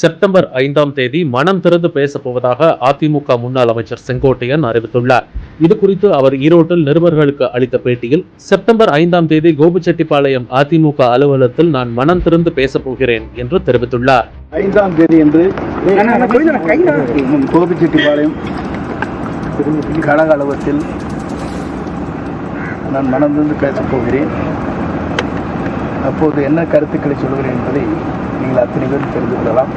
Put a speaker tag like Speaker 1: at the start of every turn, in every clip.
Speaker 1: September ஐந்தாம் தேதி மனம் திறந்து பேசப் போவதாக அதிமுக முன்னாள் அமைச்சர் செங்கோட்டையன் அறிவித்துள்ளார். இது குறித்து அவர் ஈரோட்டில் நிருபர்களுக்கு அளித்த பேட்டியில் செப்டம்பர் ஐந்தாம் தேதி கோபிச்செட்டிப்பாளையம் அதிமுக அலுவலகத்தில் நான் மனம் திறந்து பேசப் போகிறேன் என்று தெரிவித்துள்ளார்.
Speaker 2: ஐந்தாம் தேதி என்று கோபிச்செட்டிப்பாளையம் கழக அலுவலகத்தில் நான் மனந்திருந்து பேசப் போகிறேன். அப்போது என்ன கருத்துக்களை சொல்கிறேன் என்பதை நீங்கள் அத்தனை பேரும் தெரிந்து கொள்ளலாம்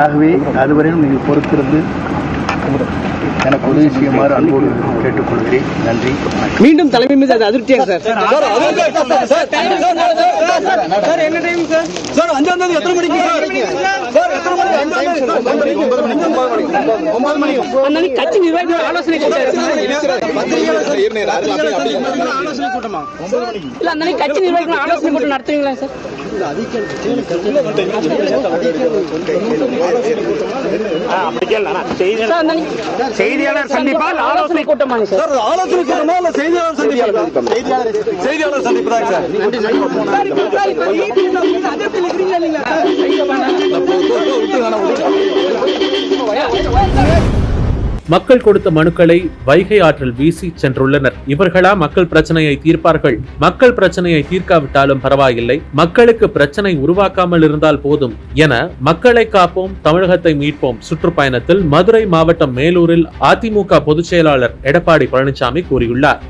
Speaker 2: ஆகவே அதுவரையும் நீங்கள் பொறுத்திருந்து எனக்கு உதவி செய்யுமாறு அன்போடு கேட்டுக்கொள்கிறேன் நன்றி.
Speaker 3: மீண்டும் தலைமை மீது அது அதிருப்தியாங்க சார் சார் என்ன டைம் சார் சார் அஞ்சாம் தேதி எத்தனை மணிக்கு சார் ஒன்பது ஒன்பது கட்சி நிர்வாகிகள் ஆலோசனை ஆலோசனை கூட்டமா இல்ல கட்சி நிர்வாகிகள் ஆலோசனை கூட்டம் நடத்துவீங்களா சார்?
Speaker 4: செய்தியாளர் சந்திப்பா இல்ல
Speaker 3: ஆலோசனை கூட்டமாங்க சார்.
Speaker 4: சார் ஆலோசனை கூட்டமா இல்ல செய்தியாளர் சந்திப்பா? செய்தியாளர் சந்திப்பு. தான் சார்.
Speaker 1: மக்கள் கொடுத்த மனுக்களை வைகை ஆற்றில் வீசி சென்றுள்ளனர். இவர்களா மக்கள் பிரச்சனையை தீர்ப்பார்கள்? மக்கள் பிரச்சனையை தீர்க்காவிட்டாலும் பரவாயில்லை. மக்களுக்கு பிரச்சனை உருவாக்காமல் இருந்தால் போதும் என மக்களை காப்போம் தமிழகத்தை மீட்போம் சுற்றுப்பயணத்தில் மதுரை மாவட்டம் மேலூரில் அதிமுக பொதுச் செயலாளர் எடப்பாடி பழனிசாமி கூறியுள்ளார்.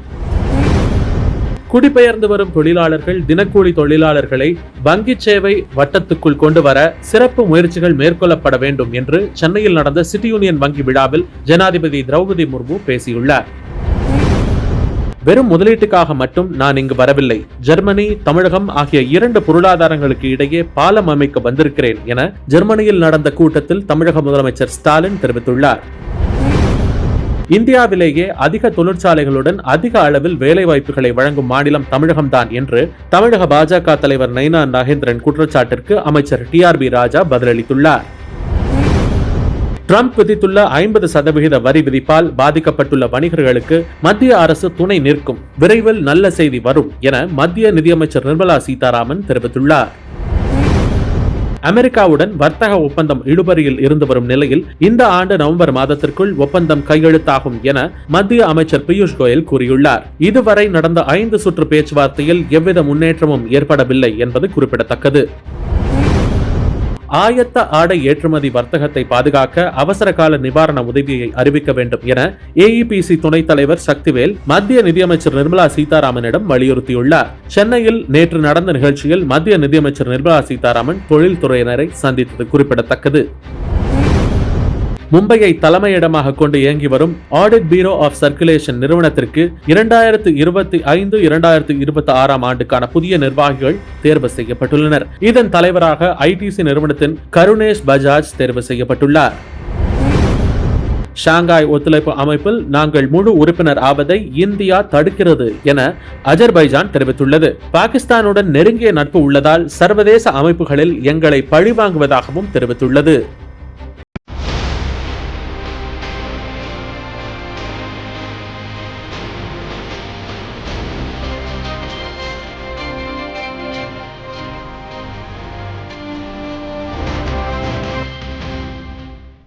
Speaker 1: குடிபெயர்ந்து வரும் தொழிலாளர்கள் தினக்கூலி தொழிலாளர்களை வங்கி சேவை வட்டத்துக்குள் கொண்டு வர சிறப்பு முயற்சிகள் மேற்கொள்ளப்பட வேண்டும் என்று சென்னையில் நடந்த சிட்டி யூனியன் வங்கி விழாவில் ஜனாதிபதி திரௌபதி முர்மு பேசியுள்ளார். வெறும் முதலீட்டுக்காக மட்டும் நான் இங்கு வரவில்லை. ஜெர்மனி தமிழகம் ஆகிய இரண்டு பொருளாதாரங்களுக்கு இடையே பாலம் அமைக்க வந்திருக்கிறேன் என ஜெர்மனியில் நடந்த கூட்டத்தில் தமிழக முதலமைச்சர் ஸ்டாலின் தெரிவித்துள்ளார். இந்தியாவிலேயே அதிக தொழிற்சாலைகளுடன் அதிக அளவில் வேலைவாய்ப்புகளை வழங்கும் மாநிலம் தமிழகம்தான் என்று தமிழக பாஜக தலைவர் நைனா நாகேந்திரன் குற்றச்சாட்டிற்கு அமைச்சர் டி ஆர் பி ராஜா பதிலளித்துள்ளார். ட்ரம்ப் விதித்துள்ள ஐம்பது சதவிகித வரி விதிப்பால் பாதிக்கப்பட்டுள்ள வணிகர்களுக்கு மத்திய அரசு துணை நிற்கும். விரைவில் நல்ல செய்தி வரும் என மத்திய நிதியமைச்சர் நிர்மலா சீதாராமன் தெரிவித்துள்ளார். அமெரிக்காவுடன் வர்த்தக ஒப்பந்தம் இழுபறியில் இருந்து வரும் நிலையில் இந்த ஆண்டு நவம்பர் மாதத்திற்குள் ஒப்பந்தம் கையெழுத்தாகும் என மத்திய அமைச்சர் பியூஷ் கோயல் கூறியுள்ளார். இதுவரை நடந்த ஐந்து சுற்று பேச்சுவார்த்தையில் எவ்வித முன்னேற்றமும் ஏற்படவில்லை என்பது குறிப்பிடத்தக்கது. ஆயத்த ஆடை ஏற்றுமதி வர்த்தகத்தை பாதுகாக்க அவசர கால நிவாரண உதவியை அறிவிக்க வேண்டும் என ஏஇபிசி துணைத் தலைவர் சக்திவேல் மத்திய நிதியமைச்சர் நிர்மலா சீதாராமனிடம் வலியுறுத்தியுள்ளார். சென்னையில் நேற்று நடந்த நிகழ்ச்சியில் மத்திய நிதியமைச்சர் நிர்மலா சீதாராமன் தொழில்துறையினரை சந்தித்தது குறிப்பிடத்தக்கது. மும்பையை தலைமையிடமாக கொண்டு இயங்கி வரும் ஆடிட் பீரோ ஆஃப் சர்க்குலேஷன் நிறுவனத்திற்கு இரண்டாயிரத்து இருபத்தி ஐந்து இரண்டாயிரத்து இருபத்தி ஆறாம் ஆண்டுக்கான புதிய நிர்வாகிகள் தேர்வு செய்யப்பட்டுள்ளனர். இதன் தலைவராக ஐடிசி நிறுவனத்தின் கருணேஷ் பஜாஜ் தேர்வு செய்யப்பட்டுள்ளார். ஷாங்காய் ஒத்துழைப்பு அமைப்பில் நாங்கள் முழு உறுப்பினர் ஆவதை இந்தியா தடுக்கிறது என அஜர்பைஜான் தெரிவித்துள்ளது. பாகிஸ்தானுடன் நெருங்கிய நட்பு உள்ளதால் சர்வதேச அமைப்புகளில் எங்களை பழிவாங்குவதாகவும் தெரிவித்துள்ளது.